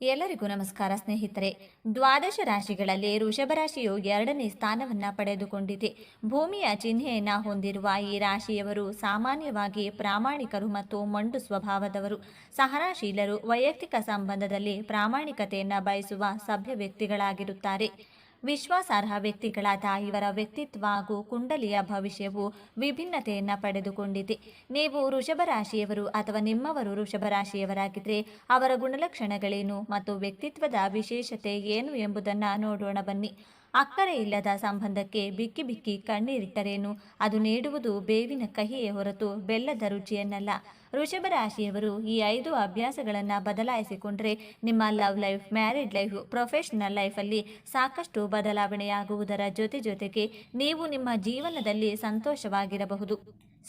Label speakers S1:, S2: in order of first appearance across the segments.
S1: ಎಲ್ಲರಿಗೂ ನಮಸ್ಕಾರ ಸ್ನೇಹಿತರೆ. ದ್ವಾದಶ ರಾಶಿಗಳಲ್ಲಿ ವೃಷಭ ರಾಶಿಯು ಎರಡನೇ ಸ್ಥಾನವನ್ನು ಪಡೆದುಕೊಂಡಿದೆ. ಭೂಮಿಯ ಚಿಹ್ನೆಯನ್ನು ಹೊಂದಿರುವ ಈ ರಾಶಿಯವರು ಸಾಮಾನ್ಯವಾಗಿ ಪ್ರಾಮಾಣಿಕರು ಮತ್ತು ಮಂಡು ಸ್ವಭಾವದವರು. ಸಹನಾಶೀಲರು ವೈಯಕ್ತಿಕ ಸಂಬಂಧದಲ್ಲಿ ಪ್ರಾಮಾಣಿಕತೆಯನ್ನು ಬಯಸುವ ಸಭ್ಯ ವ್ಯಕ್ತಿಗಳಾಗಿರುತ್ತಾರೆ. ವಿಶ್ವಾಸಾರ್ಹ ವ್ಯಕ್ತಿಗಳಾದ ಇವರ ವ್ಯಕ್ತಿತ್ವ ಹಾಗೂ ಕುಂಡಲಿಯ ಭವಿಷ್ಯವು ವಿಭಿನ್ನತೆಯನ್ನು ಪಡೆದುಕೊಂಡಿದೆ. ನೀವು ವೃಷಭರಾಶಿಯವರು ಅಥವಾ ನಿಮ್ಮವರು ವೃಷಭರಾಶಿಯವರಾಗಿದ್ದರೆ ಅವರ ಗುಣಲಕ್ಷಣಗಳೇನು ಮತ್ತು ವ್ಯಕ್ತಿತ್ವದ ವಿಶೇಷತೆ ಏನು ಎಂಬುದನ್ನು ನೋಡೋಣ ಬನ್ನಿ. ಅಕ್ಕರೆ ಇಲ್ಲದ ಸಂಬಂಧಕ್ಕೆ ಬಿಕ್ಕಿ ಬಿಕ್ಕಿ ಕಣ್ಣೀರಿಟ್ಟರೇನು? ಅದು ನೀಡುವುದು ಬೇವಿನ ಕಹಿಯೇ ಹೊರತು ಬೆಲ್ಲದ ರುಚಿಯನ್ನಲ್ಲ. ವೃಷಭ ರಾಶಿಯವರು ಈ ಐದು ಅಭ್ಯಾಸಗಳನ್ನು ಬದಲಾಯಿಸಿಕೊಂಡ್ರೆ ನಿಮ್ಮ love life married life, professional ಲೈಫಲ್ಲಿ ಸಾಕಷ್ಟು ಬದಲಾವಣೆಯಾಗುವುದರ ಜೊತೆ ಜೊತೆಗೆ ನೀವು ನಿಮ್ಮ ಜೀವನದಲ್ಲಿ ಸಂತೋಷವಾಗಿರಬಹುದು.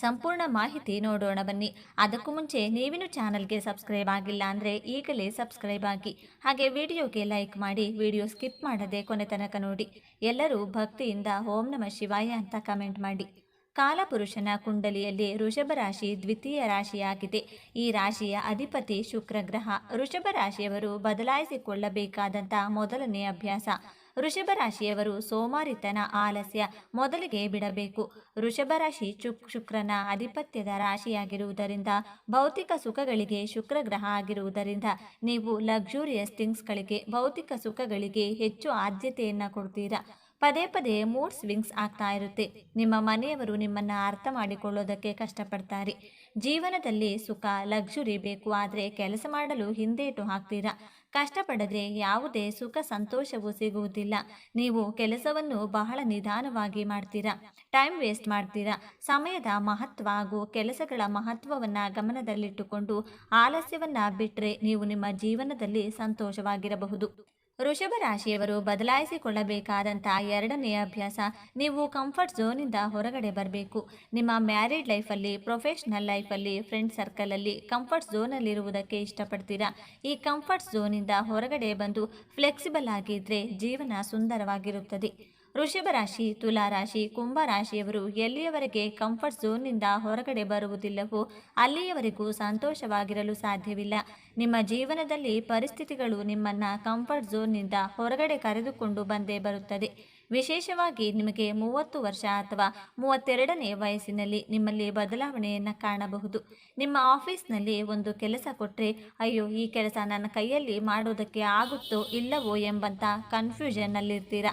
S1: ಸಂಪೂರ್ಣ ಮಾಹಿತಿ ನೋಡೋಣ ಬನ್ನಿ. ಅದಕ್ಕೂ ಮುಂಚೆ ನೀವಿನೂ ಚಾನಲ್ಗೆ ಸಬ್ಸ್ಕ್ರೈಬ್ ಆಗಿಲ್ಲ ಅಂದರೆ ಈಗಲೇ ಸಬ್ಸ್ಕ್ರೈಬ್ ಆಗಿ. ಹಾಗೆ ವಿಡಿಯೋಗೆ ಲೈಕ್ ಮಾಡಿ, ವಿಡಿಯೋ ಸ್ಕಿಪ್ ಮಾಡದೆ ಕೊನೆ ತನಕ ನೋಡಿ. ಎಲ್ಲರೂ ಭಕ್ತಿಯಿಂದ ಓಂ ನಮ ಶಿವಾಯ ಅಂತ ಕಮೆಂಟ್ ಮಾಡಿ. ಕಾಲಪುರುಷನ ಕುಂಡಲಿಯಲ್ಲಿ ಋಷಭ ರಾಶಿ ದ್ವಿತೀಯ ರಾಶಿಯಾಗಿದೆ. ಈ ರಾಶಿಯ ಅಧಿಪತಿ ಶುಕ್ರಗ್ರಹ. ಋಷಭ ರಾಶಿಯವರು ಬದಲಾಯಿಸಿಕೊಳ್ಳಬೇಕಾದಂಥ ಮೊದಲನೇ ಅಭ್ಯಾಸ. ವೃಷಭ ರಾಶಿಯವರು ಸೋಮಾರಿತನ ಆಲಸ್ಯ ಮೊದಲಿಗೆ ಬಿಡಬೇಕು. ವೃಷಭ ರಾಶಿ ಶುಕ್ರನ ಆಧಿಪತ್ಯದ ರಾಶಿಯಾಗಿರುವುದರಿಂದ ಭೌತಿಕ ಸುಖಗಳಿಗೆ ಶುಕ್ರ ಗ್ರಹ ಆಗಿರುವುದರಿಂದ ನೀವು ಲಕ್ಸುರಿಯಸ್ ಥಿಂಗ್ಸ್ಗಳಿಗೆ ಭೌತಿಕ ಸುಖಗಳಿಗೆ ಹೆಚ್ಚು ಆದ್ಯತೆಯನ್ನು ಕೊಡ್ತೀರಾ. ಪದೇ ಪದೇ ಮೂಡ್ ಸ್ವಿಂಗ್ಸ್ ಆಗ್ತಾ ಇರುತ್ತೆ. ನಿಮ್ಮ ಮನೆಯವರು ನಿಮ್ಮನ್ನು ಅರ್ಥ ಮಾಡಿಕೊಳ್ಳೋದಕ್ಕೆ ಕಷ್ಟಪಡ್ತಾರೆ. ಜೀವನದಲ್ಲಿ ಸುಖ ಲಕ್ಸುರಿ ಬೇಕು ಆದರೆ ಕೆಲಸ ಮಾಡಲು ಹಿಂದೇಟು ಹಾಕ್ತೀರಾ? ಕಷ್ಟಪಡದೆ ಯಾವುದೇ ಸುಖ, ಸಂತೋಷವೂ ಸಿಗುವುದಿಲ್ಲ. ನೀವು ಕೆಲಸವನ್ನು ಬಹಳ ನಿಧಾನವಾಗಿ ಮಾಡ್ತೀರಾ? ಟೈಮ್ ವೇಸ್ಟ್ ಮಾಡ್ತೀರಾ? ಸಮಯದ ಮಹತ್ವ ಹಾಗೂ ಕೆಲಸಗಳ ಮಹತ್ವವನ್ನು ಗಮನದಲ್ಲಿಟ್ಟುಕೊಂಡು ಆಲಸ್ಯವನ್ನು ಬಿಟ್ಟರೆ ನೀವು ನಿಮ್ಮ ಜೀವನದಲ್ಲಿ ಸಂತೋಷವಾಗಿರಬಹುದು. ವೃಷಭ ರಾಶಿಯವರು ಬದಲಾಯಿಸಿಕೊಳ್ಳಬೇಕಾದಂಥ ಎರಡನೆಯ ಅಭ್ಯಾಸ ನೀವು ಕಂಫರ್ಟ್ ಝೋನಿಂದ ಹೊರಗಡೆ ಬರಬೇಕು. ನಿಮ್ಮ ಮ್ಯಾರಿಡ್ ಲೈಫಲ್ಲಿ ಪ್ರೊಫೆಷ್ನಲ್ ಲೈಫಲ್ಲಿ ಫ್ರೆಂಡ್ ಸರ್ಕಲಲ್ಲಿ ಕಂಫರ್ಟ್ ಝೋನಲ್ಲಿರುವುದಕ್ಕೆ ಇಷ್ಟಪಡ್ತೀರಾ? ಈ ಕಂಫರ್ಟ್ ಝೋನಿಂದ ಹೊರಗಡೆ ಬಂದು ಫ್ಲೆಕ್ಸಿಬಲ್ ಆಗಿದ್ದರೆ ಜೀವನ ಸುಂದರವಾಗಿರುತ್ತದೆ. ವೃಷಭ ರಾಶಿ, ತುಲಾ ರಾಶಿ, ಕುಂಭ ರಾಶಿಯವರು ಎಲ್ಲಿಯವರೆಗೆ ಕಂಫರ್ಟ್ ಝೋನ್ನಿಂದ ಹೊರಗಡೆ ಬರುವುದಿಲ್ಲವೋ ಅಲ್ಲಿಯವರೆಗೂ ಸಂತೋಷವಾಗಿರಲು ಸಾಧ್ಯವಿಲ್ಲ. ನಿಮ್ಮ ಜೀವನದಲ್ಲಿ ಪರಿಸ್ಥಿತಿಗಳು ನಿಮ್ಮನ್ನು ಕಂಫರ್ಟ್ ಝೋನ್ನಿಂದ ಹೊರಗಡೆ ಕರೆದುಕೊಂಡು ಬಂದೇ ಬರುತ್ತದೆ. ವಿಶೇಷವಾಗಿ ನಿಮಗೆ ಮೂವತ್ತು ವರ್ಷ ಅಥವಾ ಮೂವತ್ತೆರಡನೇ ವಯಸ್ಸಿನಲ್ಲಿ ನಿಮ್ಮಲ್ಲಿ ಬದಲಾವಣೆಯನ್ನು ಕಾಣಬಹುದು. ನಿಮ್ಮ ಆಫೀಸ್ನಲ್ಲಿ ಒಂದು ಕೆಲಸ ಕೊಟ್ಟರೆ ಅಯ್ಯೋ, ಈ ಕೆಲಸ ನನ್ನ ಕೈಯಲ್ಲಿ ಮಾಡೋದಕ್ಕೆ ಆಗುತ್ತೋ ಇಲ್ಲವೋ ಎಂಬಂಥ ಕನ್ಫ್ಯೂಷನ್ನಲ್ಲಿರ್ತೀರ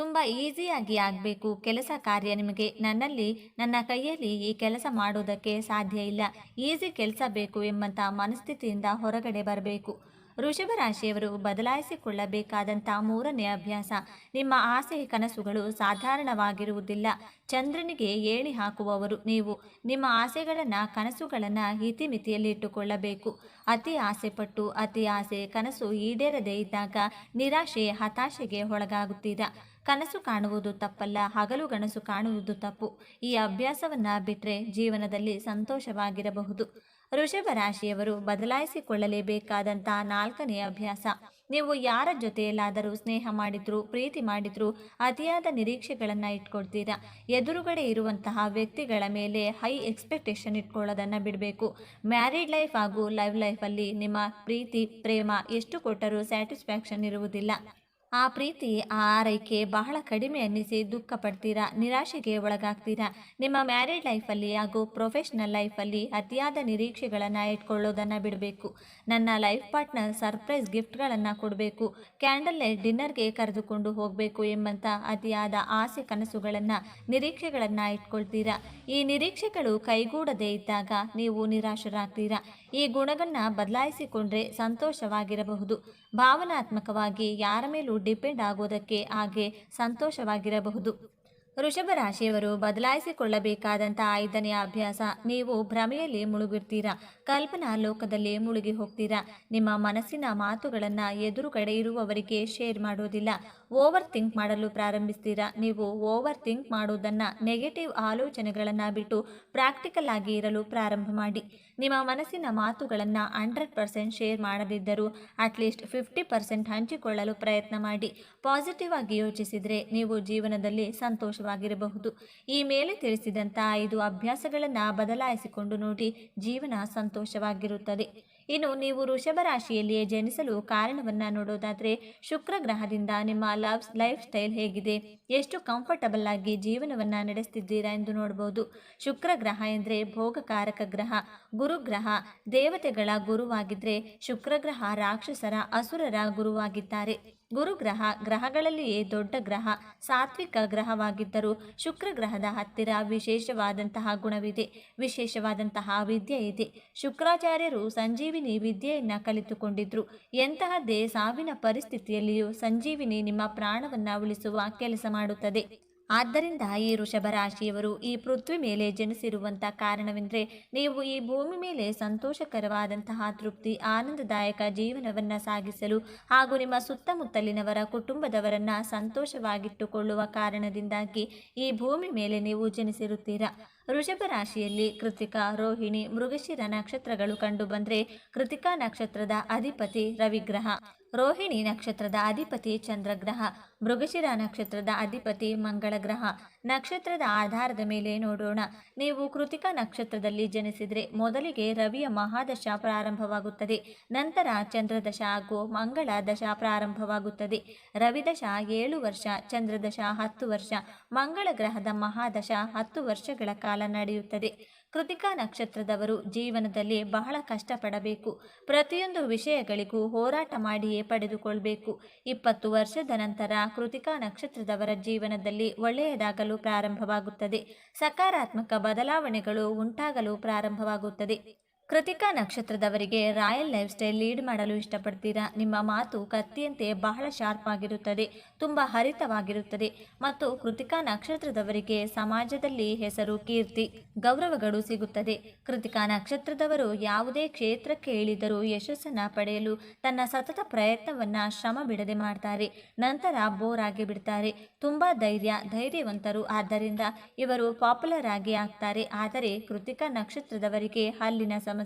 S1: ತುಂಬ ಈಸಿಯಾಗಿ ಆಗಬೇಕು. ಕೆಲಸ ಕಾರ್ಯ ನಿಮಗೆ ನನ್ನಲ್ಲಿ, ನನ್ನ ಕೈಯಲ್ಲಿ ಈ ಕೆಲಸ ಮಾಡೋದಕ್ಕೆ ಸಾಧ್ಯ ಇಲ್ಲ. ಈಸಿ ಕೆಲಸ ಬೇಕು ಎಂಬಂಥ ಮನಸ್ಥಿತಿಯಿಂದ ಹೊರಗಡೆ ಬರಬೇಕು. ಋಷಭ ರಾಶಿಯವರು ಬದಲಾಯಿಸಿಕೊಳ್ಳಬೇಕಾದಂಥ ಮೂರನೇ ಅಭ್ಯಾಸ. ನಿಮ್ಮ ಆಸೆ ಕನಸುಗಳು ಸಾಧಾರಣವಾಗಿರುವುದಿಲ್ಲ. ಚಂದ್ರನಿಗೆ ಏಳಿ ಹಾಕುವವರು ನೀವು. ನಿಮ್ಮ ಆಸೆಗಳನ್ನು, ಕನಸುಗಳನ್ನು ಇತಿಮಿತಿಯಲ್ಲಿ ಇಟ್ಟುಕೊಳ್ಳಬೇಕು. ಅತಿ ಆಸೆಪಟ್ಟು, ಅತಿ ಆಸೆ ಕನಸು ಈಡೇರದೇ ಇದ್ದಾಗ ನಿರಾಶೆ, ಹತಾಶೆಗೆ ಒಳಗಾಗುತ್ತೀರಾ? ಕನಸು ಕಾಣುವುದು ತಪ್ಪಲ್ಲ, ಹಗಲು ಗನಸು ಕಾಣುವುದು ತಪ್ಪು. ಈ ಅಭ್ಯಾಸವನ್ನು ಬಿಟ್ಟರೆ ಜೀವನದಲ್ಲಿ ಸಂತೋಷವಾಗಿರಬಹುದು. ವೃಷಭ ರಾಶಿಯವರು ಬದಲಾಯಿಸಿಕೊಳ್ಳಲೇಬೇಕಾದಂಥ ನಾಲ್ಕನೇ ಅಭ್ಯಾಸ. ನೀವು ಯಾರ ಜೊತೆಯಲ್ಲಾದರೂ ಸ್ನೇಹ ಮಾಡಿದ್ರು, ಪ್ರೀತಿ ಮಾಡಿದ್ರು ಅತಿಯಾದ ನಿರೀಕ್ಷೆಗಳನ್ನು ಇಟ್ಕೊಳ್ತೀರಾ? ಎದುರುಗಡೆ ಇರುವಂತಹ ವ್ಯಕ್ತಿಗಳ ಮೇಲೆ ಹೈ ಎಕ್ಸ್ಪೆಕ್ಟೇಷನ್ ಇಟ್ಕೊಳ್ಳೋದನ್ನು ಬಿಡಬೇಕು. ಮ್ಯಾರಿಡ್ ಲೈಫ್ ಹಾಗೂ ಲೈವ್ ಲೈಫಲ್ಲಿ ನಿಮ್ಮ ಪ್ರೀತಿ, ಪ್ರೇಮ ಎಷ್ಟು ಕೊಟ್ಟರೂ ಸ್ಯಾಟಿಸ್ಫ್ಯಾಕ್ಷನ್ ಇರುವುದಿಲ್ಲ. ಆ ಪ್ರೀತಿ, ಆ ಆರೈಕೆ ಬಹಳ ಕಡಿಮೆ ಅನ್ನಿಸಿ ದುಃಖ ಪಡ್ತೀರಾ, ನಿರಾಶೆಗೆ ಒಳಗಾಗ್ತೀರಾ? ನಿಮ್ಮ ಮ್ಯಾರಿಡ್ ಲೈಫಲ್ಲಿ ಹಾಗೂ ಪ್ರೊಫೆಷ್ನಲ್ ಲೈಫಲ್ಲಿ ಅತಿಯಾದ ನಿರೀಕ್ಷೆಗಳನ್ನು ಇಟ್ಕೊಳ್ಳೋದನ್ನು ಬಿಡಬೇಕು. ನನ್ನ ಲೈಫ್ ಪಾರ್ಟ್ನರ್ ಸರ್ಪ್ರೈಸ್ ಗಿಫ್ಟ್ಗಳನ್ನು ಕೊಡಬೇಕು. ಕ್ಯಾಂಡಲ್ ಲೈಟ್ ಡಿನ್ನರ್ಗೆ ಕರೆದುಕೊಂಡು ಹೋಗಬೇಕು ಎಂಬಂಥ ಅತಿಯಾದ ಆಸೆ ಕನಸುಗಳನ್ನು, ನಿರೀಕ್ಷೆಗಳನ್ನು ಇಟ್ಕೊಳ್ತೀರಾ? ಈ ನಿರೀಕ್ಷೆಗಳು ಕೈಗೂಡದೇ ಇದ್ದಾಗ ನೀವು ನಿರಾಶರಾಗ್ತೀರಾ? ಈ ಗುಣವನ್ನು ಬದಲಾಯಿಸಿಕೊಂಡ್ರೆ ಸಂತೋಷವಾಗಿರಬಹುದು. ಭಾವನಾತ್ಮಕವಾಗಿ ಯಾರ ಮೇಲೂ ಡಿಪೆಂಡ್ ಆಗೋದಕ್ಕೆ ಹಾಗೆ ಸಂತೋಷವಾಗಿರಬಹುದು. ವೃಷಭ ರಾಶಿಯವರು ಬದಲಾಯಿಸಿಕೊಳ್ಳಬೇಕಾದಂಥ ಐದನೆಯ ಅಭ್ಯಾಸ, ನೀವು ಭ್ರಮೆಯಲ್ಲಿ ಮುಳುಗಿರ್ತೀರಾ? ಕಲ್ಪನಾ ಲೋಕದಲ್ಲಿ ಮುಳುಗಿ ಹೋಗ್ತೀರಾ? ನಿಮ್ಮ ಮನಸ್ಸಿನ ಮಾತುಗಳನ್ನು ಎದುರುಗಡೆ ಇರುವವರಿಗೆ ಶೇರ್ ಮಾಡೋದಿಲ್ಲ. ಓವರ್ ಥಿಂಕ್ ಮಾಡಲು ಪ್ರಾರಂಭಿಸ್ತೀರಾ? ನೀವು ಓವರ್ ಥಿಂಕ್ ಮಾಡುವುದನ್ನು ನೆಗೆಟಿವ್ ಆಲೋಚನೆಗಳನ್ನು ಬಿಟ್ಟು ಪ್ರಾಕ್ಟಿಕಲ್ ಆಗಿ ಇರಲು ಪ್ರಾರಂಭ ಮಾಡಿ. ನಿಮ್ಮ ಮನಸ್ಸಿನ ಮಾತುಗಳನ್ನು ಹಂಡ್ರೆಡ್ ಪರ್ಸೆಂಟ್ ಶೇರ್ ಮಾಡದಿದ್ದರೂ ಅಟ್ಲೀಸ್ಟ್ ಫಿಫ್ಟಿ ಪರ್ಸೆಂಟ್ ಹಂಚಿಕೊಳ್ಳಲು ಪ್ರಯತ್ನ ಮಾಡಿ. ಪಾಸಿಟಿವ್ ಆಗಿ ಯೋಚಿಸಿದರೆ ನೀವು ಜೀವನದಲ್ಲಿ ಸಂತೋಷವಾಗಿರಬಹುದು. ಈ ಮೇಲೆ ತಿಳಿಸಿದಂಥ ಐದು ಅಭ್ಯಾಸಗಳನ್ನು ಬದಲಾಯಿಸಿಕೊಂಡು ನೋಡಿ ಜೀವನ ಸಂತೋಷವಾಗಿರುತ್ತದೆ. ಇನ್ನು ನೀವು ವೃಷಭ ರಾಶಿಯಲ್ಲಿಯೇ ಜನಿಸಲು ಕಾರಣವನ್ನ ನೋಡೋದಾದ್ರೆ ಶುಕ್ರ ಗ್ರಹದಿಂದ ನಿಮ್ಮ ಲವ್ ಲೈಫ್ ಸ್ಟೈಲ್ ಹೇಗಿದೆ. ಎಷ್ಟು ಕಂಫರ್ಟಬಲ್ ಆಗಿ ಜೀವನವನ್ನ ನಡೆಸ್ತಿದ್ದೀರಾ ಎಂದು ನೋಡಬಹುದು ಶುಕ್ರ ಗ್ರಹ ಎಂದರೆ ಭೋಗಕಾರಕ ಗ್ರಹ, ಗುರುಗ್ರಹ, ದೇವತೆಗಳ ಗುರುವಾಗಿದ್ರೆ ಶುಕ್ರ ಗ್ರಹ ರಾಕ್ಷಸರ, ಅಸುರರ ಗುರುವಾಗಿದ್ದಾರೆ. ಗುರುಗ್ರಹ ಗ್ರಹಗಳಲ್ಲಿಯೇ ದೊಡ್ಡ ಗ್ರಹ, ಸಾತ್ವಿಕ ಗ್ರಹವಾಗಿದ್ದರೂ ಶುಕ್ರ ಗ್ರಹದ ಹತ್ತಿರ ವಿಶೇಷವಾದಂತಹ ಗುಣವಿದೆ, ವಿಶೇಷವಾದಂತಹ ವಿದ್ಯೆ ಇದೆ. ಶುಕ್ರಾಚಾರ್ಯರು ಸಂಜೀವಿನಿ ವಿದ್ಯೆಯನ್ನು ಕಲಿತುಕೊಂಡಿದ್ರು. ಎಂತಹದ್ದೇ ಸಾವಿನ ಪರಿಸ್ಥಿತಿಯಲ್ಲಿಯೂ ಸಂಜೀವಿನಿ ನಿಮ್ಮ ಪ್ರಾಣವನ್ನು ಉಳಿಸುವ ಕೆಲಸ ಮಾಡುತ್ತದೆ. ಆದ್ದರಿಂದ ಈ ವೃಷಭ ರಾಶಿಯವರು ಈ ಪೃಥ್ವಿ ಮೇಲೆ ಜನಿಸಿರುವಂಥ ಕಾರಣವೆಂದರೆ ನೀವು ಈ ಭೂಮಿ ಮೇಲೆ ಸಂತೋಷಕರವಾದಂತಹ ತೃಪ್ತಿ, ಆನಂದದಾಯಕ ಜೀವನವನ್ನು ಸಾಗಿಸಲು ಹಾಗೂ ನಿಮ್ಮ ಸುತ್ತಮುತ್ತಲಿನವರ ಕುಟುಂಬದವರನ್ನು ಸಂತೋಷವಾಗಿಟ್ಟುಕೊಳ್ಳುವ ಕಾರಣದಿಂದಾಗಿ ಈ ಭೂಮಿ ಮೇಲೆ ನೀವು ಜನಿಸಿರುತ್ತೀರಾ? ವೃಷಭ ರಾಶಿಯಲ್ಲಿ ಕೃತಿಕಾ, ರೋಹಿಣಿ, ಮೃಗಶಿರ ನಕ್ಷತ್ರಗಳು ಕಂಡುಬಂದರೆ ಕೃತಿಕಾ ನಕ್ಷತ್ರದ ಅಧಿಪತಿ ರವಿಗ್ರಹ. ರೋಹಿಣಿ ನಕ್ಷತ್ರದ ಅಧಿಪತಿ ಚಂದ್ರಗ್ರಹ, ಮೃಗಶಿರ ನಕ್ಷತ್ರದ ಅಧಿಪತಿ ಮಂಗಳ ಗ್ರಹ ನಕ್ಷತ್ರದ ಆಧಾರದ ಮೇಲೆ ನೋಡೋಣ. ನೀವು ಕೃತಿಕಾ ನಕ್ಷತ್ರದಲ್ಲಿ ಜನಿಸಿದರೆ ಮೊದಲಿಗೆ ರವಿಯ ಮಹಾದಶ ಪ್ರಾರಂಭವಾಗುತ್ತದೆ. ನಂತರ ಚಂದ್ರದಶ ಹಾಗೂ ಮಂಗಳ ದಶ ಪ್ರಾರಂಭವಾಗುತ್ತದೆ. ರವಿದಶ ಏಳು ವರ್ಷ ಚಂದ್ರದಶ ಹತ್ತು ವರ್ಷ, ಮಂಗಳ ಗ್ರಹದ ಮಹಾದಶ ಹತ್ತು ವರ್ಷಗಳ ಕಾಲ ನಡೆಯುತ್ತದೆ. ಕೃತಿಕಾ ನಕ್ಷತ್ರದವರು ಜೀವನದಲ್ಲಿ ಬಹಳ ಕಷ್ಟಪಡಬೇಕು. ಪ್ರತಿಯೊಂದು ವಿಷಯಗಳಿಗೂ ಹೋರಾಟ ಮಾಡಿಯೇ ಪಡೆದುಕೊಳ್ಬೇಕು. ಇಪ್ಪತ್ತು ವರ್ಷದ ನಂತರ ಕೃತಿಕಾ ನಕ್ಷತ್ರದವರ ಜೀವನದಲ್ಲಿ ಒಳ್ಳೆಯದಾಗಲು ಪ್ರಾರಂಭವಾಗುತ್ತದೆ. ಸಕಾರಾತ್ಮಕ ಬದಲಾವಣೆಗಳು ಉಂಟಾಗಲು ಪ್ರಾರಂಭವಾಗುತ್ತದೆ. ಕೃತಿಕಾ ನಕ್ಷತ್ರದವರಿಗೆ ರಾಯಲ್ ಲೈಫ್ ಸ್ಟೈಲ್ ಲೀಡ್ ಮಾಡಲು ಇಷ್ಟಪಡ್ತೀರಾ? ನಿಮ್ಮ ಮಾತು ಕತ್ತಿಯಂತೆ ಬಹಳ ಶಾರ್ಪ್ ಆಗಿರುತ್ತದೆ, ತುಂಬ ಹರಿತವಾಗಿರುತ್ತದೆ ಮತ್ತು ಕೃತಿಕಾ ನಕ್ಷತ್ರದವರಿಗೆ ಸಮಾಜದಲ್ಲಿ ಹೆಸರು ಕೀರ್ತಿ, ಗೌರವಗಳು ಸಿಗುತ್ತದೆ. ಕೃತಿಕಾ ನಕ್ಷತ್ರದವರು ಯಾವುದೇ ಕ್ಷೇತ್ರಕ್ಕೆ ಇಳಿದರೂ ಯಶಸ್ಸನ್ನು ಪಡೆಯಲು ತನ್ನ ಸತತ ಪ್ರಯತ್ನವನ್ನು ಶ್ರಮ ಬಿಡದೆ ಮಾಡ್ತಾರೆ. ನಂತರ ಬೋರ್ ಆಗಿ ಬಿಡ್ತಾರೆ. ತುಂಬ ಧೈರ್ಯ, ಧೈರ್ಯವಂತರು ಆದ್ದರಿಂದ ಇವರು ಪಾಪ್ಯುಲರ್ ಆಗಿ ಆಗ್ತಾರೆ. ಆದರೆ ಕೃತಿಕಾ ನಕ್ಷತ್ರದವರಿಗೆ ಹಲ್ಲಿನ ಸಮಸ್ಯೆ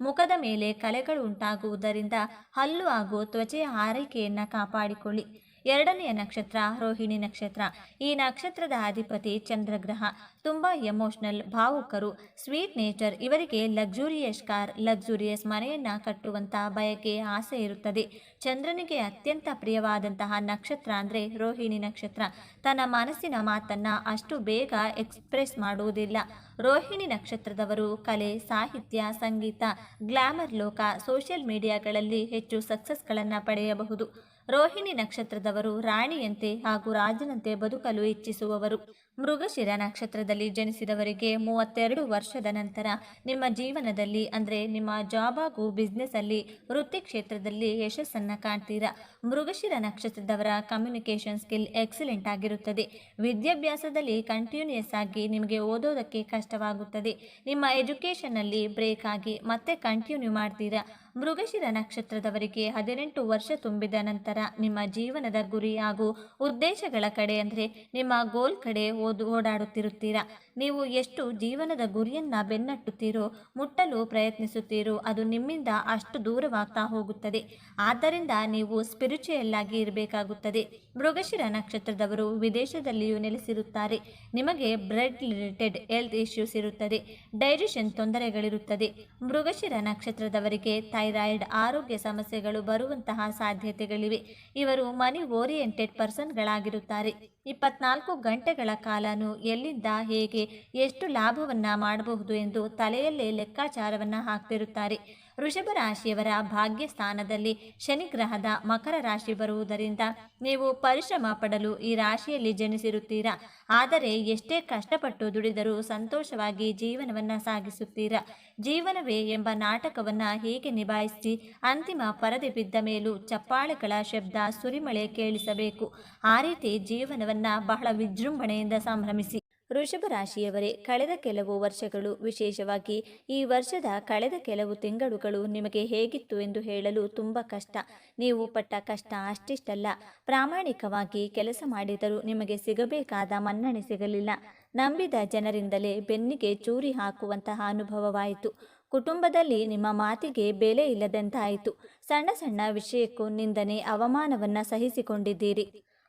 S1: ಮುಖದ ಮೇಲೆ ಕಲೆಗಳು ಉಂಟಾಗುವುದರಿಂದ ಹಲ್ಲು ಹಾಗೂ ತ್ವಚೆಯ ಆರೈಕೆಯನ್ನು ಕಾಪಾಡಿಕೊಳ್ಳಿ. ಎರಡನೆಯ ನಕ್ಷತ್ರ ರೋಹಿಣಿ ನಕ್ಷತ್ರ. ಈ ನಕ್ಷತ್ರದ ಅಧಿಪತಿ ಚಂದ್ರಗ್ರಹ. ತುಂಬ ಎಮೋಷನಲ್, ಭಾವುಕರು, ಸ್ವೀಟ್ ನೇಚರ್. ಇವರಿಗೆ ಲಕ್ಸುರಿಯಸ್ ಕಾರ್, ಲಕ್ಸುರಿಯಸ್ ಮನೆಯನ್ನು ಕಟ್ಟುವಂಥ ಬಯಕೆ, ಆಸೆ ಇರುತ್ತದೆ. ಚಂದ್ರನಿಗೆ ಅತ್ಯಂತ ಪ್ರಿಯವಾದಂತಹ ನಕ್ಷತ್ರ ಅಂದರೆ ರೋಹಿಣಿ ನಕ್ಷತ್ರ. ತನ್ನ ಮನಸ್ಸಿನ ಮಾತನ್ನು ಅಷ್ಟು ಬೇಗ ಎಕ್ಸ್ಪ್ರೆಸ್ ಮಾಡುವುದಿಲ್ಲ. ರೋಹಿಣಿ ನಕ್ಷತ್ರದವರು ಕಲೆ, ಸಾಹಿತ್ಯ, ಸಂಗೀತ, ಗ್ಲಾಮರ್ ಲೋಕ, ಸೋಷಿಯಲ್ ಮೀಡಿಯಾಗಳಲ್ಲಿ ಹೆಚ್ಚು ಸಕ್ಸಸ್ಗಳನ್ನು ಪಡೆಯಬಹುದು. ರೋಹಿಣಿ ನಕ್ಷತ್ರದವರು ರಾಣಿಯಂತೆ ಹಾಗೂ ರಾಜನಂತೆ ಬದುಕಲು ಇಚ್ಛಿಸುವವರು. ಮೃಗಶಿರ ನಕ್ಷತ್ರದಲ್ಲಿ ಜನಿಸಿದವರಿಗೆ ಮೂವತ್ತೆರಡು ವರ್ಷದ ನಂತರ ನಿಮ್ಮ ಜೀವನದಲ್ಲಿ, ಅಂದರೆ ನಿಮ್ಮ ಜಾಬ್ ಹಾಗೂ ಬಿಸ್ನೆಸ್ಸಲ್ಲಿ ವೃತ್ತಿ ಕ್ಷೇತ್ರದಲ್ಲಿ ಯಶಸ್ಸನ್ನು ಕಾಣ್ತೀರಾ? ಮೃಗಶಿರ ನಕ್ಷತ್ರದವರ ಕಮ್ಯುನಿಕೇಷನ್ ಸ್ಕಿಲ್ ಎಕ್ಸಲೆಂಟ್ ಆಗಿರುತ್ತದೆ. ವಿದ್ಯಾಭ್ಯಾಸದಲ್ಲಿ ಕಂಟಿನ್ಯೂಯಸ್ ಆಗಿ ನಿಮಗೆ ಓದೋದಕ್ಕೆ ಕಷ್ಟವಾಗುತ್ತದೆ. ನಿಮ್ಮ ಎಜುಕೇಷನಲ್ಲಿ ಬ್ರೇಕ್ ಆಗಿ ಮತ್ತೆ ಕಂಟಿನ್ಯೂ ಮಾಡ್ತೀರಾ? ಮೃಗಶಿರ ನಕ್ಷತ್ರದವರಿಗೆ ಹದಿನೆಂಟು ವರ್ಷ ತುಂಬಿದ ನಂತರ ನಿಮ್ಮ ಜೀವನದ ಗುರಿ ಹಾಗೂ ಉದ್ದೇಶಗಳ ಕಡೆ, ಅಂದರೆ ನಿಮ್ಮ ಗೋಲ್ ಕಡೆ ಓದು ಓಡಾಡುತ್ತಿರುತ್ತೀರಾ? ನೀವು ಎಷ್ಟು ಜೀವನದ ಗುರಿಯನ್ನು ಬೆನ್ನಟ್ಟುತ್ತೀರೋ, ಮುಟ್ಟಲು ಪ್ರಯತ್ನಿಸುತ್ತೀರೋ, ಅದು ನಿಮ್ಮಿಂದ ಅಷ್ಟು ದೂರವಾಗ್ತಾ ಹೋಗುತ್ತದೆ. ಆದ್ದರಿಂದ ನೀವು ಸ್ಪಿರಿಚುಯಲ್ ಆಗಿ ಇರಬೇಕಾಗುತ್ತದೆ. ಮೃಗಶಿರ ನಕ್ಷತ್ರದವರು ವಿದೇಶದಲ್ಲಿಯೂ ನೆಲೆಸಿರುತ್ತಾರೆ. ನಿಮಗೆ ಬ್ಲಡ್ ರಿಲೇಟೆಡ್ ಹೆಲ್ತ್ ಇಶ್ಯೂಸ್ ಇರುತ್ತದೆ. ಡೈಜೆಷನ್ ತೊಂದರೆಗಳಿರುತ್ತದೆ. ಮೃಗಶಿರ ನಕ್ಷತ್ರದವರಿಗೆ ಥೈರಾಯ್ಡ್ ಆರೋಗ್ಯ ಸಮಸ್ಯೆಗಳು ಬರುವಂತಹ ಸಾಧ್ಯತೆಗಳಿವೆ. ಇವರು ಮನಿ ಓರಿಯೆಂಟೆಡ್ ಪರ್ಸನ್ಗಳಾಗಿರುತ್ತಾರೆ. ಇಪ್ಪತ್ನಾಲ್ಕು ಗಂಟೆಗಳ ಕಾಲನು ಎಲ್ಲಿಂದ ಹೇಗೆ ಎಷ್ಟು ಲಾಭವನ್ನ ಮಾಡಬಹುದು ಎಂದು ತಲೆಯಲ್ಲೇ ಲೆಕ್ಕಾಚಾರವನ್ನ ಹಾಕ್ತಿರುತ್ತಾರೆ. ವೃಷಭ ರಾಶಿಯವರ ಭಾಗ್ಯ ಸ್ಥಾನದಲ್ಲಿ ಶನಿ ಗ್ರಹದ ಮಕರ ರಾಶಿ ಬರುವುದರಿಂದ ನೀವು ಪರಿಶ್ರಮ ಪಡಲು ಈ ರಾಶಿಯಲ್ಲಿ ಜನಿಸಿರುತ್ತೀರಾ? ಆದರೆ ಎಷ್ಟೇ ಕಷ್ಟಪಟ್ಟು ದುಡಿದರೂ ಸಂತೋಷವಾಗಿ ಜೀವನವನ್ನ ಸಾಗಿಸುತ್ತೀರಾ? ಜೀವನವೇ ಎಂಬ ನಾಟಕವನ್ನ ಹೇಗೆ ನಿಭಾಯಿಸಿ ಅಂತಿಮ ಪರದೆ ಬಿದ್ದ ಮೇಲೂ ಚಪ್ಪಾಳೆಗಳ ಶಬ್ದ ಸುರಿಮಳೆ ಕೇಳಿಸಬೇಕು. ಆ ರೀತಿ ಜೀವನವನ್ನ ಬಹಳ ವಿಜೃಂಭಣೆಯಿಂದ ಸಂಭ್ರಮಿಸಿ. ವೃಷಭ ರಾಶಿಯವರೇ, ಕಳೆದ ಕೆಲವು ವರ್ಷಗಳು, ವಿಶೇಷವಾಗಿ ಈ ವರ್ಷದ ಕಳೆದ ಕೆಲವು ತಿಂಗಳುಗಳು ನಿಮಗೆ ಹೇಗಿತ್ತು ಎಂದು ಹೇಳಲು ತುಂಬ ಕಷ್ಟ. ನೀವು ಪಟ್ಟ ಕಷ್ಟ ಅಷ್ಟಿಷ್ಟಲ್ಲ. ಪ್ರಾಮಾಣಿಕವಾಗಿ ಕೆಲಸ ಮಾಡಿದರೂ ನಿಮಗೆ ಸಿಗಬೇಕಾದ ಮನ್ನಣೆ ಸಿಗಲಿಲ್ಲ. ನಂಬಿದ ಜನರಿಂದಲೇ ಬೆನ್ನಿಗೆ ಚೂರಿ ಹಾಕುವಂತಹ ಅನುಭವವಾಯಿತು. ಕುಟುಂಬದಲ್ಲಿ ನಿಮ್ಮ ಮಾತಿಗೆ ಬೆಲೆ ಇಲ್ಲದಂತಾಯಿತು. ಸಣ್ಣ ಸಣ್ಣ ವಿಷಯಕ್ಕೂ ನಿಂದನೆ ಅವಮಾನವನ್ನ ಸಹಿಸಿಕೊಂಡಿದ್ದೀರಿ.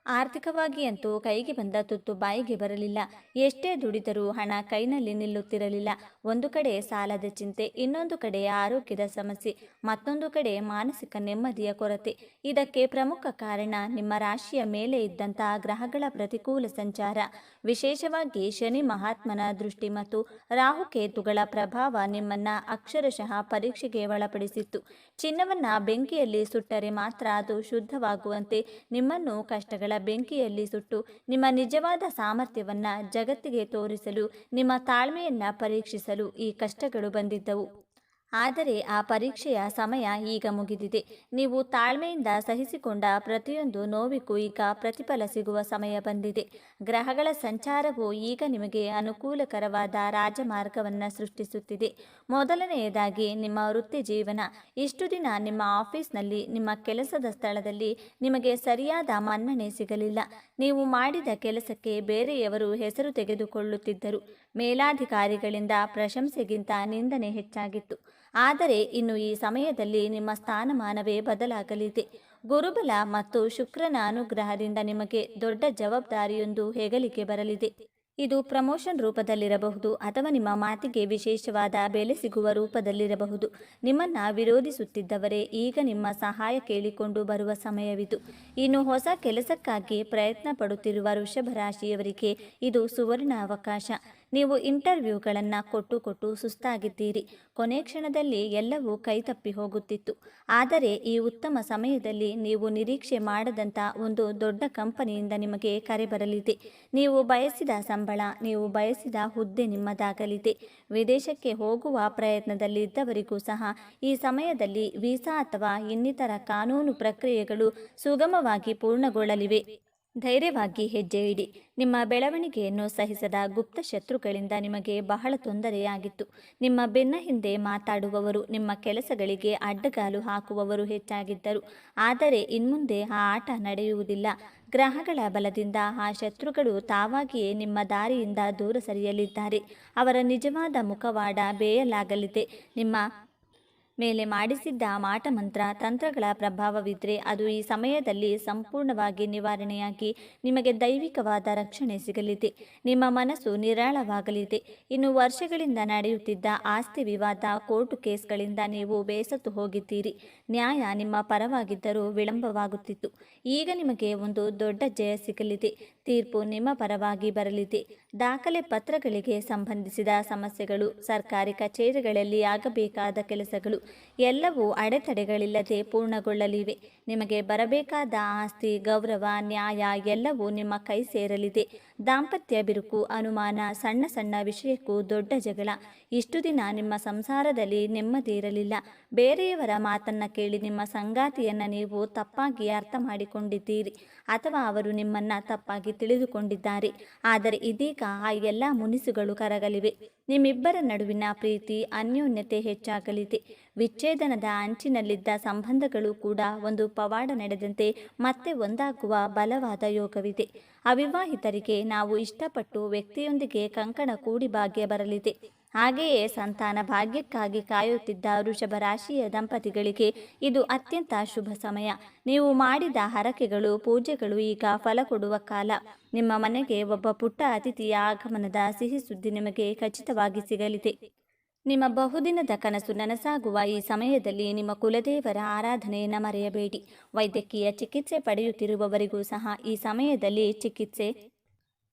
S1: ಆರ್ಥಿಕವಾಗಿ ಅಂತೂ ಕೈಗೆ ಬಂದ ತುತ್ತು ಬಾಯಿಗೆ ಬರಲಿಲ್ಲ. ಎಷ್ಟೇ ದುಡಿದರೂ ಹಣ ಕೈನಲ್ಲಿ ನಿಲ್ಲುತ್ತಿರಲಿಲ್ಲ. ಒಂದು ಕಡೆ ಸಾಲದ ಚಿಂತೆ, ಇನ್ನೊಂದು ಕಡೆ ಆರೋಗ್ಯದ ಸಮಸ್ಯೆ, ಮತ್ತೊಂದು ಕಡೆ ಮಾನಸಿಕ ನೆಮ್ಮದಿಯ ಕೊರತೆ. ಇದಕ್ಕೆ ಪ್ರಮುಖ ಕಾರಣ ನಿಮ್ಮ ರಾಶಿಯ ಮೇಲೆ ಇದ್ದಂತಹ ಗ್ರಹಗಳ ಪ್ರತಿಕೂಲ ಸಂಚಾರ. ವಿಶೇಷವಾಗಿ ಶನಿ ಮಹಾತ್ಮನ ದೃಷ್ಟಿ ಮತ್ತು ರಾಹುಕೇತುಗಳ ಪ್ರಭಾವ ನಿಮ್ಮನ್ನ ಅಕ್ಷರಶಃ ಪರೀಕ್ಷೆಗೆ ಒಳಪಡಿಸಿತ್ತು. ಚಿನ್ನವನ್ನ ಬೆಂಕಿಯಲ್ಲಿ ಸುಟ್ಟರೆ ಮಾತ್ರ ಅದು ಶುದ್ಧವಾಗುವಂತೆ ನಿಮ್ಮನ್ನು ಕಷ್ಟಗಳ ಬೆಂಕಿಯಲ್ಲಿ ಸುಟ್ಟು ನಿಮ್ಮ ನಿಜವಾದ ಸಾಮರ್ಥ್ಯವನ್ನ ಜಗತ್ತಿಗೆ ತೋರಿಸಲು ನಿಮ್ಮ ತಾಳ್ಮೆಯನ್ನ ಪರೀಕ್ಷಿಸಲು ಈ ಕಷ್ಟಗಳು ಬಂದಿದ್ದವು. ಆದರೆ ಆ ಪರೀಕ್ಷೆಯ ಸಮಯ ಈಗ ಮುಗಿದಿದೆ. ನೀವು ತಾಳ್ಮೆಯಿಂದ ಸಹಿಸಿಕೊಂಡ ಪ್ರತಿಯೊಂದು ನೋವಿಗೂ ಈಗ ಪ್ರತಿಫಲ ಸಿಗುವ ಸಮಯ ಬಂದಿದೆ. ಗ್ರಹಗಳ ಸಂಚಾರವು ಈಗ ನಿಮಗೆ ಅನುಕೂಲಕರವಾದ ರಾಜಮಾರ್ಗವನ್ನು ಸೃಷ್ಟಿಸುತ್ತಿದೆ. ಮೊದಲನೆಯದಾಗಿ ನಿಮ್ಮ ವೃತ್ತಿ ಜೀವನ. ಇಷ್ಟು ದಿನ ನಿಮ್ಮ ಆಫೀಸ್ನಲ್ಲಿ, ನಿಮ್ಮ ಕೆಲಸದ ಸ್ಥಳದಲ್ಲಿ ನಿಮಗೆ ಸರಿಯಾದ ಮನ್ನಣೆ ಸಿಗಲಿಲ್ಲ. ನೀವು ಮಾಡಿದ ಕೆಲಸಕ್ಕೆ ಬೇರೆಯವರು ಹೆಸರು ತೆಗೆದುಕೊಳ್ಳುತ್ತಿದ್ದರು. ಮೇಲಾಧಿಕಾರಿಗಳಿಂದ ಪ್ರಶಂಸೆಗಿಂತ ನಿಂದನೆ ಹೆಚ್ಚಾಗಿತ್ತು. ಆದರೆ ಇನ್ನು ಈ ಸಮಯದಲ್ಲಿ ನಿಮ್ಮ ಸ್ಥಾನಮಾನವೇ ಬದಲಾಗಲಿದೆ. ಗುರುಬಲ ಮತ್ತು ಶುಕ್ರನ ಅನುಗ್ರಹದಿಂದ ನಿಮಗೆ ದೊಡ್ಡ ಜವಾಬ್ದಾರಿಯೊಂದು ಹೆಗಲಿಕೆ ಬರಲಿದೆ. ಇದು ಪ್ರಮೋಷನ್ ರೂಪದಲ್ಲಿರಬಹುದು ಅಥವಾ ನಿಮ್ಮ ಮಾತಿಗೆ ವಿಶೇಷವಾದ ಬೆಲೆ ಸಿಗುವ ರೂಪದಲ್ಲಿರಬಹುದು. ನಿಮ್ಮನ್ನು ವಿರೋಧಿಸುತ್ತಿದ್ದವರೇ, ಈಗ ನಿಮ್ಮ ಸಹಾಯ ಕೇಳಿಕೊಂಡು ಬರುವ ಸಮಯವಿದು. ಇನ್ನು ಹೊಸ ಕೆಲಸಕ್ಕಾಗಿ ಪ್ರಯತ್ನ ಪಡುತ್ತಿರುವ ವೃಷಭ ರಾಶಿಯವರಿಗೆ ಇದು ಸುವರ್ಣ ಅವಕಾಶ ನೀವು ಇಂಟರ್ವ್ಯೂಗಳನ್ನು ಕೊಟ್ಟು ಕೊಟ್ಟು ಸುಸ್ತಾಗಿದ್ದೀರಿ. ಕೊನೆ ಕ್ಷಣದಲ್ಲಿ ಎಲ್ಲವೂ ಕೈತಪ್ಪಿ ಹೋಗುತ್ತಿತ್ತು. ಆದರೆ ಈ ಉತ್ತಮ ಸಮಯದಲ್ಲಿ ನೀವು ನಿರೀಕ್ಷೆ ಮಾಡದಂಥ ಒಂದು ದೊಡ್ಡ ಕಂಪನಿಯಿಂದ ನಿಮಗೆ ಕರೆ ಬರಲಿದೆ. ನೀವು ಬಯಸಿದ ಸಂಬಳ, ನೀವು ಬಯಸಿದ ಹುದ್ದೆ ನಿಮ್ಮದಾಗಲಿದೆ. ವಿದೇಶಕ್ಕೆ ಹೋಗುವ ಪ್ರಯತ್ನದಲ್ಲಿದ್ದವರಿಗೂ ಸಹ ಈ ಸಮಯದಲ್ಲಿ ವೀಸಾ ಅಥವಾ ಇನ್ನಿತರ ಕಾನೂನು ಪ್ರಕ್ರಿಯೆಗಳು ಸುಗಮವಾಗಿ ಪೂರ್ಣಗೊಳ್ಳಲಿವೆ. ಧೈರ್ಯವಾಗಿ ಹೆಜ್ಜೆ ಇಡಿ. ನಿಮ್ಮ ಬೆಳವಣಿಗೆಯನ್ನು ಸಹಿಸದ ಗುಪ್ತ ಶತ್ರುಗಳಿಂದ ನಿಮಗೆ ಬಹಳ ತೊಂದರೆಯಾಗಿತ್ತು. ನಿಮ್ಮ ಬೆನ್ನ ಹಿಂದೆ ಮಾತಾಡುವವರು, ನಿಮ್ಮ ಕೆಲಸಗಳಿಗೆ ಅಡ್ಡಗಾಲು ಹಾಕುವವರು ಹೆಚ್ಚಾಗಿದ್ದರು. ಆದರೆ ಇನ್ಮುಂದೆ ಆ ಆಟ ನಡೆಯುವುದಿಲ್ಲ. ಗ್ರಹಗಳ ಬಲದಿಂದ ಆ ಶತ್ರುಗಳು ತಾವಾಗಿಯೇ ನಿಮ್ಮ ದಾರಿಯಿಂದ ದೂರ ಸರಿಯಲಿದ್ದಾರೆ. ಅವರ ನಿಜವಾದ ಮುಖವಾಡ ಬೇಯಲಾಗಲಿದೆ. ನಿಮ್ಮ ಮೇಲೆ ಮಾಡಿಸಿದ್ದ ಮಾಟಮಂತ್ರ ತಂತ್ರಗಳ ಪ್ರಭಾವವಿದ್ದರೆ ಅದು ಈ ಸಮಯದಲ್ಲಿ ಸಂಪೂರ್ಣವಾಗಿ ನಿವಾರಣೆಯಾಗಿ ನಿಮಗೆ ದೈವಿಕವಾದ ರಕ್ಷಣೆ ಸಿಗಲಿದೆ. ನಿಮ್ಮ ಮನಸ್ಸು ನಿರಾಳವಾಗಲಿದೆ. ಇನ್ನು ವರ್ಷಗಳಿಂದ ನಡೆಯುತ್ತಿದ್ದ ಆಸ್ತಿ ವಿವಾದ ಕೋರ್ಟು ಕೇಸ್ಗಳಿಂದ ನೀವು ಬೇಸತ್ತು ಹೋಗಿದ್ದೀರಿ. ನ್ಯಾಯ ನಿಮ್ಮ ಪರವಾಗಿದ್ದರೂ ವಿಳಂಬವಾಗುತ್ತಿತ್ತು. ಈಗ ನಿಮಗೆ ಒಂದು ದೊಡ್ಡ ಜಯ ಸಿಗಲಿದೆ. ತೀರ್ಪು ನಿಮ್ಮ ಪರವಾಗಿ ಬರಲಿದೆ. ದಾಖಲೆ ಪತ್ರಗಳಿಗೆ ಸಂಬಂಧಿಸಿದ ಸಮಸ್ಯೆಗಳು ಸರ್ಕಾರಿ ಕಚೇರಿಗಳಲ್ಲಿ ಆಗಬೇಕಾದ ಕೆಲಸಗಳು ಎಲ್ಲವೂ ಅಡೆತಡೆಗಳಿಲ್ಲದೆ ಪೂರ್ಣಗೊಳ್ಳಲಿವೆ. ನಿಮಗೆ ಬರಬೇಕಾದ ಆಸ್ತಿ, ಗೌರವ, ನ್ಯಾಯ ಎಲ್ಲವೂ ನಿಮ್ಮ ಕೈ ಸೇರಲಿದೆ. ದಾಂಪತ್ಯ ಬಿರುಕು, ಅನುಮಾನ, ಸಣ್ಣ ಸಣ್ಣ ವಿಷಯಕ್ಕೂ ದೊಡ್ಡ ಜಗಳ. ಇಷ್ಟು ದಿನ ನಿಮ್ಮ ಸಂಸಾರದಲ್ಲಿ ನೆಮ್ಮದಿ ಇರಲಿಲ್ಲ. ಬೇರೆಯವರ ಮಾತನ್ನ ಕೇಳಿ ನಿಮ್ಮ ಸಂಗಾತಿಯನ್ನ ನೀವು ತಪ್ಪಾಗಿ ಅರ್ಥ ಮಾಡಿಕೊಂಡಿದ್ದೀರಿ ಅಥವಾ ಅವರು ನಿಮ್ಮನ್ನ ತಪ್ಪಾಗಿ ತಿಳಿದುಕೊಂಡಿದ್ದಾರೆ. ಆದರೆ ಇದೀಗ ಆ ಎಲ್ಲ ಮುನಿಸುಗಳು ಕರಗಲಿವೆ. ನಿಮ್ಮಿಬ್ಬರ ನಡುವಿನ ಪ್ರೀತಿ, ಅನ್ಯೋನ್ಯತೆ ಹೆಚ್ಚಾಗಲಿದೆ. ವಿಚ್ಛೇದನದ ಅಂಚಿನಲ್ಲಿದ್ದ ಸಂಬಂಧಗಳು ಕೂಡ ಒಂದು ಪವಾಡ ನಡೆದಂತೆ ಮತ್ತೆ ಒಂದಾಗುವ ಬಲವಾದ ಯೋಗವಿದೆ. ಅವಿವಾಹಿತರಿಗೆ ನಾವು ಇಷ್ಟಪಟ್ಟು ವ್ಯಕ್ತಿಯೊಂದಿಗೆ ಕಂಕಣ, ಕೂಡಿ ಭಾಗ್ಯ ಬರಲಿದೆ. ಹಾಗೆಯೇ ಸಂತಾನ ಭಾಗ್ಯಕ್ಕಾಗಿ ಕಾಯುತ್ತಿದ್ದ ವೃಷಭ ರಾಶಿಯ ದಂಪತಿಗಳಿಗೆ ಇದು ಅತ್ಯಂತ ಶುಭ ಸಮಯ. ನೀವು ಮಾಡಿದ ಹರಕೆಗಳು, ಪೂಜೆಗಳು ಈಗ ಫಲ ಕೊಡುವ ಕಾಲ. ನಿಮ್ಮ ಮನೆಗೆ ಒಬ್ಬ ಪುಟ್ಟ ಅತಿಥಿಯ ಆಗಮನದ ಸಿಹಿ ಸುದ್ದಿ ನಿಮಗೆ ಖಚಿತವಾಗಿ ಸಿಗಲಿದೆ. ನಿಮ್ಮ ಬಹುದಿನದ ಕನಸು ನನಸಾಗುವ ಈ ಸಮಯದಲ್ಲಿ ನಿಮ್ಮ ಕುಲದೇವರ ಆರಾಧನೆಯನ್ನು ಮರೆಯಬೇಡಿ. ವೈದ್ಯಕೀಯ ಚಿಕಿತ್ಸೆ ಪಡೆಯುತ್ತಿರುವವರಿಗೂ ಸಹ ಈ ಸಮಯದಲ್ಲಿ ಚಿಕಿತ್ಸೆ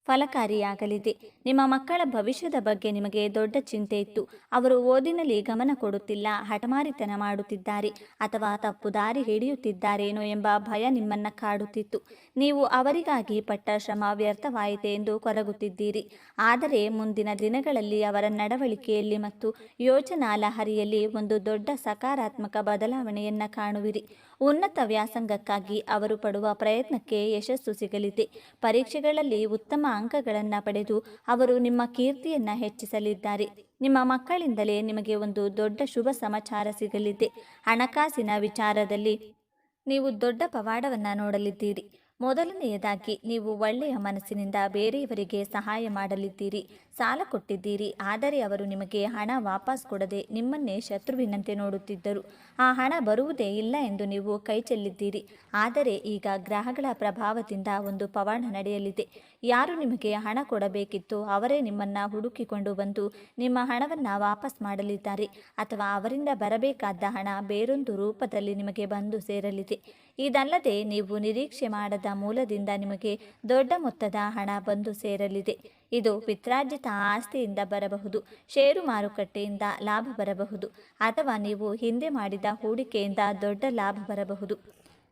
S1: ಫಲಕಾರಿಯಾಗಲಿದೆ. ನಿಮ್ಮ ಮಕ್ಕಳ ಭವಿಷ್ಯದ ಬಗ್ಗೆ ನಿಮಗೆ ದೊಡ್ಡ ಚಿಂತೆ ಇತ್ತು. ಅವರು ಓದಿನಲ್ಲಿ ಗಮನ ಕೊಡುತ್ತಿಲ್ಲ, ಹಠಮಾರಿತನ ಮಾಡುತ್ತಿದ್ದಾರೆ ಅಥವಾ ತಪ್ಪು ದಾರಿ ಹಿಡಿಯುತ್ತಿದ್ದಾರೇನೋ ಎಂಬ ಭಯ ನಿಮ್ಮನ್ನ ಕಾಡುತ್ತಿತ್ತು. ನೀವು ಅವರಿಗಾಗಿ ಪಟ್ಟ ಶ್ರಮ ವ್ಯರ್ಥವಾಯಿತೆ ಎಂದು ಕೊರಗುತ್ತಿದ್ದೀರಿ. ಆದರೆ ಮುಂದಿನ ದಿನಗಳಲ್ಲಿ ಅವರ ನಡವಳಿಕೆಯಲ್ಲಿ ಮತ್ತು ಯೋಚನಾ ಲಹರಿಯಲ್ಲಿ ಒಂದು ದೊಡ್ಡ ಸಕಾರಾತ್ಮಕ ಬದಲಾವಣೆಯನ್ನ ಕಾಣುವಿರಿ. ಉನ್ನತ ವ್ಯಾಸಂಗಕ್ಕಾಗಿ ಅವರು ಪಡುವ ಪ್ರಯತ್ನಕ್ಕೆ ಯಶಸ್ಸು ಸಿಗಲಿದೆ. ಪರೀಕ್ಷೆಗಳಲ್ಲಿ ಉತ್ತಮ ಅಂಕಗಳನ್ನು ಪಡೆದು ಅವರು ನಿಮ್ಮ ಕೀರ್ತಿಯನ್ನು ಹೆಚ್ಚಿಸಲಿದ್ದಾರೆ. ನಿಮ್ಮ ಮಕ್ಕಳಿಂದಲೇ ನಿಮಗೆ ಒಂದು ದೊಡ್ಡ ಶುಭ ಸಮಾಚಾರ ಸಿಗಲಿದೆ. ಹಣಕಾಸಿನ ವಿಚಾರದಲ್ಲಿ ನೀವು ದೊಡ್ಡ ಪವಾಡವನ್ನು ನೋಡಲಿದ್ದೀರಿ. ಮೊದಲನೆಯದಾಗಿ, ನೀವು ಒಳ್ಳೆಯ ಮನಸ್ಸಿನಿಂದ ಬೇರೆಯವರಿಗೆ ಸಹಾಯ ಮಾಡಲಿದ್ದೀರಿ, ಸಾಲ ಕೊಟ್ಟಿದ್ದೀರಿ, ಆದರೆ ಅವರು ನಿಮಗೆ ಹಣ ವಾಪಸ್ ಕೊಡದೆ ನಿಮ್ಮನ್ನೇ ಶತ್ರುವಿನಂತೆ ನೋಡುತ್ತಿದ್ದರು. ಆ ಹಣ ಬರುವುದೇ ಇಲ್ಲ ಎಂದು ನೀವು ಕೈ ಚೆಲ್ಲಿದ್ದೀರಿ ಆದರೆ ಈಗ ಗ್ರಹಗಳ ಪ್ರಭಾವದಿಂದ ಒಂದು ಪವಾಡ ನಡೆಯಲಿದೆ. ಯಾರು ನಿಮಗೆ ಹಣ ಕೊಡಬೇಕಿತ್ತು ಅವರೇ ನಿಮ್ಮನ್ನು ಹುಡುಕಿಕೊಂಡು ಬಂದು ನಿಮ್ಮ ಹಣವನ್ನು ವಾಪಸ್ ಮಾಡಲಿದ್ದಾರೆ. ಅಥವಾ ಅವರಿಂದ ಬರಬೇಕಾದ ಹಣ ಬೇರೊಂದು ರೂಪದಲ್ಲಿ ನಿಮಗೆ ಬಂದು ಸೇರಲಿದೆ. ಇದಲ್ಲದೆ ನೀವು ನಿರೀಕ್ಷೆ ಮಾಡದ ಮೂಲದಿಂದ ನಿಮಗೆ ದೊಡ್ಡ ಮೊತ್ತದ ಹಣ ಬಂದು ಸೇರಲಿದೆ. ಇದು ಪಿತ್ರಾರ್ಜಿತ ಆಸ್ತಿಯಿಂದ ಬರಬಹುದು, ಷೇರು ಮಾರುಕಟ್ಟೆಯಿಂದ ಲಾಭ ಬರಬಹುದು ಅಥವಾ ನೀವು ಹಿಂದೆ ಮಾಡಿದ ಹೂಡಿಕೆಯಿಂದ ದೊಡ್ಡ ಲಾಭ ಬರಬಹುದು.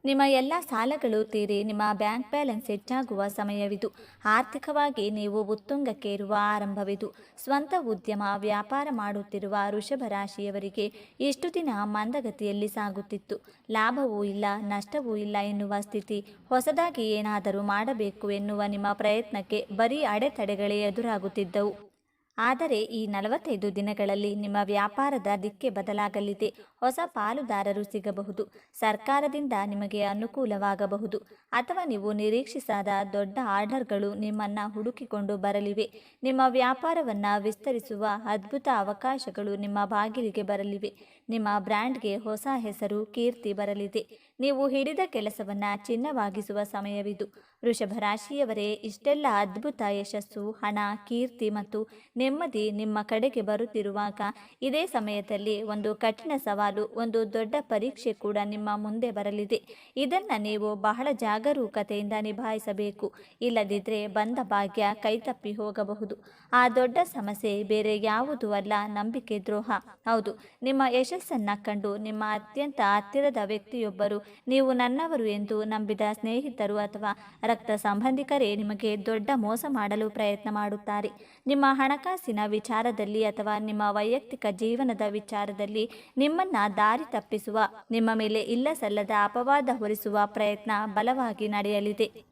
S1: ನಿಮ್ಮ ಎಲ್ಲ ಸಾಲಗಳು ತೀರಿ, ನಿಮ್ಮ ಬ್ಯಾಂಕ್ ಬ್ಯಾಲೆನ್ಸ್ ಹೆಚ್ಚಾಗುವ ಸಮಯವಿದು. ಆರ್ಥಿಕವಾಗಿ ನೀವು ಉತ್ತುಂಗಕ್ಕೇರುವ ಆರಂಭವಿದು. ಸ್ವಂತ ಉದ್ಯಮ, ವ್ಯಾಪಾರ ಮಾಡುತ್ತಿರುವ ವೃಷಭ ರಾಶಿಯವರಿಗೆ ಇಷ್ಟು ದಿನ ಮಂದಗತಿಯಲ್ಲಿ ಸಾಗುತ್ತಿತ್ತು. ಲಾಭವೂ ಇಲ್ಲ, ನಷ್ಟವೂ ಇಲ್ಲ ಎನ್ನುವ ಸ್ಥಿತಿ. ಹೊಸದಾಗಿ ಏನಾದರೂ ಮಾಡಬೇಕು ಎನ್ನುವ ನಿಮ್ಮ ಪ್ರಯತ್ನಕ್ಕೆ ಬರೀ ಅಡೆತಡೆಗಳೇ ಎದುರಾಗುತ್ತಿದ್ದವು. ಆದರೆ ಈ ನಲವತ್ತೈದು ದಿನಗಳಲ್ಲಿ ನಿಮ್ಮ ವ್ಯಾಪಾರದ ದಿಕ್ಕೆ ಬದಲಾಗಲಿದೆ. ಹೊಸ ಪಾಲುದಾರರು ಸಿಗಬಹುದು. ಸರ್ಕಾರದಿಂದ ನಿಮಗೆ ಅನುಕೂಲವಾಗಬಹುದು. ಅಥವಾ ನೀವು ನಿರೀಕ್ಷಿಸದ ದೊಡ್ಡ ಆರ್ಡರ್ಗಳು ನಿಮ್ಮನ್ನು ಹುಡುಕಿಕೊಂಡು ಬರಲಿವೆ. ನಿಮ್ಮ ವ್ಯಾಪಾರವನ್ನು ವಿಸ್ತರಿಸುವ ಅದ್ಭುತ ಅವಕಾಶಗಳು ನಿಮ್ಮ ಬಾಗಿಲಿಗೆ ಬರಲಿವೆ. ನಿಮ್ಮ ಬ್ರ್ಯಾಂಡ್ಗೆ ಹೊಸ ಹೆಸರು, ಕೀರ್ತಿ ಬರಲಿದೆ. ನೀವು ಹಿಡಿದ ಕೆಲಸವನ್ನು ಚಿನ್ನವಾಗಿಸುವ ಸಮಯವಿದು. ವೃಷಭ ರಾಶಿಯವರೇ, ಇಷ್ಟೆಲ್ಲ ಅದ್ಭುತ ಯಶಸ್ಸು, ಹಣ, ಕೀರ್ತಿ ಮತ್ತು ನೆಮ್ಮದಿ ನಿಮ್ಮ ಕಡೆಗೆ ಬರುತ್ತಿರುವಾಗ ಇದೇ ಸಮಯದಲ್ಲಿ ಒಂದು ಕಠಿಣ ಸವಾಲು ಒಂದು ದೊಡ್ಡ ಪರೀಕ್ಷೆ ಕೂಡ ನಿಮ್ಮ ಮುಂದೆ ಬರಲಿದೆ. ಇದನ್ನು ನೀವು ಬಹಳ ಜಾಗರೂಕತೆಯಿಂದ ನಿಭಾಯಿಸಬೇಕು. ಇಲ್ಲದಿದ್ದರೆ ಬಂದ ಭಾಗ್ಯ ಕೈತಪ್ಪಿ ಹೋಗಬಹುದು. ಆ ದೊಡ್ಡ ಸಮಸ್ಯೆ ಬೇರೆ ಯಾವುದೂ ಅಲ್ಲ, ನಂಬಿಕೆ ದ್ರೋಹ. ಹೌದು, ನಿಮ್ಮ ಯಶಸ್ಸನ್ನು ಕಂಡು ನಿಮ್ಮ ಅತ್ಯಂತ ಹತ್ತಿರದ ವ್ಯಕ್ತಿಯೊಬ್ಬರು ನೀವು ನನ್ನವರು ಎಂದು ನಂಬಿದ ಸ್ನೇಹಿತರು ಅಥವಾ ರಕ್ತ ಸಂಬಂಧಿಕರೇ ನಿಮಗೆ ದೊಡ್ಡ ಮೋಸ ಮಾಡಲು ಪ್ರಯತ್ನ ಮಾಡುತ್ತಾರೆ. ನಿಮ್ಮ ಹಣಕಾಸಿನ ವಿಚಾರದಲ್ಲಿ ಅಥವಾ ನಿಮ್ಮ ವೈಯಕ್ತಿಕ ಜೀವನದ ವಿಚಾರದಲ್ಲಿ ನಿಮ್ಮನ್ನ ದಾರಿ ತಪ್ಪಿಸುವ ನಿಮ್ಮ ಮೇಲೆ ಇಲ್ಲ ಸಲ್ಲದ ಅಪವಾದ ಹೊರಿಸುವ ಪ್ರಯತ್ನ ಬಲವಾಗಿ ನಡೆಯಲಿದೆ.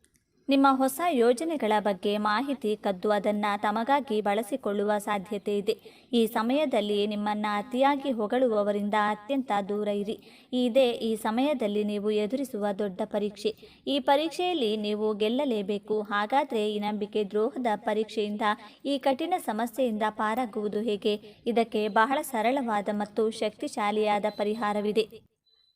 S1: ನಿಮ್ಮ ಹೊಸ ಯೋಜನೆಗಳ ಬಗ್ಗೆ ಮಾಹಿತಿ ಕದ್ದು ಅದನ್ನು ತಮಗಾಗಿ ಬಳಸಿಕೊಳ್ಳುವ ಸಾಧ್ಯತೆ ಇದೆ. ಈ ಸಮಯದಲ್ಲಿ ನಿಮ್ಮನ್ನು ಅತಿಯಾಗಿ ಹೊಗಳುವವರಿಂದ ಅತ್ಯಂತ ದೂರ ಇರಿ. ಇದೇ ಈ ಸಮಯದಲ್ಲಿ ನೀವು ಎದುರಿಸುವ ದೊಡ್ಡ ಪರೀಕ್ಷೆ. ಈ ಪರೀಕ್ಷೆಯಲ್ಲಿ ನೀವು ಗೆಲ್ಲಲೇಬೇಕು. ಹಾಗಾದರೆ ಈ ನಂಬಿಕೆ ದ್ರೋಹದ ಪರೀಕ್ಷೆಯಿಂದ, ಈ ಕಠಿಣ ಸಮಸ್ಯೆಯಿಂದ ಪಾರಾಗುವುದು ಹೇಗೆ? ಇದಕ್ಕೆ ಬಹಳ ಸರಳವಾದ ಮತ್ತು ಶಕ್ತಿಶಾಲಿಯಾದ ಪರಿಹಾರವಿದೆ.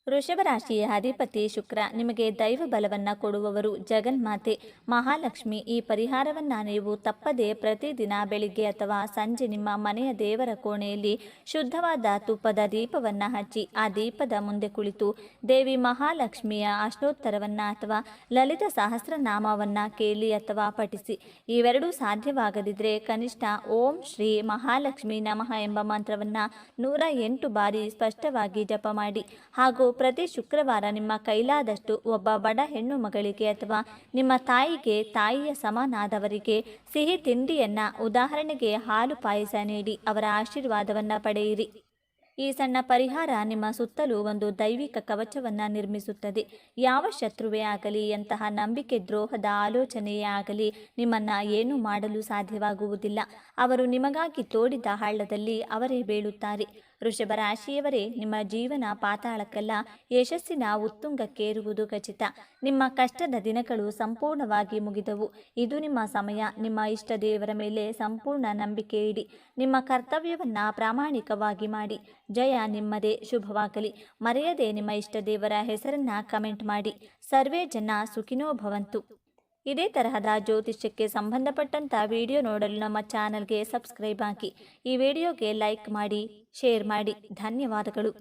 S1: ವೃಷಭ ರಾಶಿಯ ಅಧಿಪತಿ ಶುಕ್ರ ನಿಮಗೆ ದೈವ ಬಲವನ್ನು ಕೊಡುವವರು ಜಗನ್ಮಾತೆ ಮಹಾಲಕ್ಷ್ಮಿ, ಈ ಪರಿಹಾರವನ್ನು ನೀವು ತಪ್ಪದೆ ಪ್ರತಿದಿನ ಬೆಳಿಗ್ಗೆ ಅಥವಾ ಸಂಜೆ ನಿಮ್ಮ ಮನೆಯ ದೇವರ ಕೋಣೆಯಲ್ಲಿ ಶುದ್ಧವಾದ ತುಪ್ಪದ ದೀಪವನ್ನು ಹಚ್ಚಿ, ಆ ದೀಪದ ಮುಂದೆ ಕುಳಿತು ದೇವಿ ಮಹಾಲಕ್ಷ್ಮಿಯ ಅಷ್ಟೋತ್ತರವನ್ನ ಅಥವಾ ಲಲಿತ ಸಹಸ್ರನಾಮವನ್ನು ಕೇಳಿ ಅಥವಾ ಪಠಿಸಿ. ಇವೆರಡೂ ಸಾಧ್ಯವಾಗದಿದ್ದರೆ ಕನಿಷ್ಠ ಓಂ ಶ್ರೀ ಮಹಾಲಕ್ಷ್ಮಿ ನಮಃ ಎಂಬ ಮಂತ್ರವನ್ನ ನೂರ ಬಾರಿ ಸ್ಪಷ್ಟವಾಗಿ ಜಪ ಮಾಡಿ. ಹಾಗೂ ಪ್ರತಿ ಶುಕ್ರವಾರ ನಿಮ್ಮ ಕೈಲಾದಷ್ಟು ಒಬ್ಬ ಬಡ ಹೆಣ್ಣು ಮಗಳಿಗೆ ಅಥವಾ ನಿಮ್ಮ ತಾಯಿಗೆ, ತಾಯಿಯ ಸಮನಾದವರಿಗೆ ಸಿಹಿ ತಿಂಡಿಯನ್ನ, ಉದಾಹರಣೆಗೆ ಹಾಲು ಪಾಯಸ ನೀಡಿ ಅವರ ಆಶೀರ್ವಾದವನ್ನ ಪಡೆಯಿರಿ. ಈ ಸಣ್ಣ ಪರಿಹಾರ ನಿಮ್ಮ ಸುತ್ತಲೂ ಒಂದು ದೈವಿಕ ಕವಚವನ್ನು ನಿರ್ಮಿಸುತ್ತದೆ. ಯಾವ ಶತ್ರುವೇ ಆಗಲಿ, ಎಂತಹ ನಂಬಿಕೆ ದ್ರೋಹದ ಆಲೋಚನೆಯೇ ಆಗಲಿ, ನಿಮ್ಮನ್ನು ಏನೂ ಮಾಡಲು ಸಾಧ್ಯವಾಗುವುದಿಲ್ಲ. ಅವರು ನಿಮಗಾಗಿ ತೋಡಿದ ಹಳ್ಳದಲ್ಲಿ ಅವರೇ ಬೀಳುತ್ತಾರೆ. ವೃಷಭ ರಾಶಿಯವರೇ, ನಿಮ್ಮ ಜೀವನ ಪಾತಾಳಕ್ಕೆಲ್ಲ ಯಶಸ್ಸಿನ ಉತ್ತುಂಗಕ್ಕೇರುವುದು ಖಚಿತ. ನಿಮ್ಮ ಕಷ್ಟದ ದಿನಗಳು ಸಂಪೂರ್ಣವಾಗಿ ಮುಗಿದವು. ಇದು ನಿಮ್ಮ ಸಮಯ. ನಿಮ್ಮ ಇಷ್ಟ ದೇವರ ಮೇಲೆ ಸಂಪೂರ್ಣ ನಂಬಿಕೆ ಇಡಿ. ನಿಮ್ಮ ಕರ್ತವ್ಯವನ್ನು ಪ್ರಾಮಾಣಿಕವಾಗಿ ಮಾಡಿ. ಜಯ ನಿಮ್ಮದೇ. ಶುಭವಾಗಲಿ. ಮರೆಯದೆ ನಿಮ್ಮ ಇಷ್ಟ ದೇವರ ಹೆಸರನ್ನ ಕಮೆಂಟ್ ಮಾಡಿ. ಸರ್ವೇ ಜನ ಸುಖಿನೋ ಭವಂತು. ಇದೇ ತರಹದ ಜ್ಯೋತಿಷ್ಯಕ್ಕೆ ಸಂಬಂಧಪಟ್ಟಂಥ ವಿಡಿಯೋ ನೋಡಲು ನಮ್ಮ ಚಾನಲ್ಗೆ ಸಬ್ಸ್ಕ್ರೈಬ್ ಹಾಕಿ ಈ ವಿಡಿಯೋಗೆ ಲೈಕ್ ಮಾಡಿ, ಶೇರ್ ಮಾಡಿ. ಧನ್ಯವಾದಗಳು.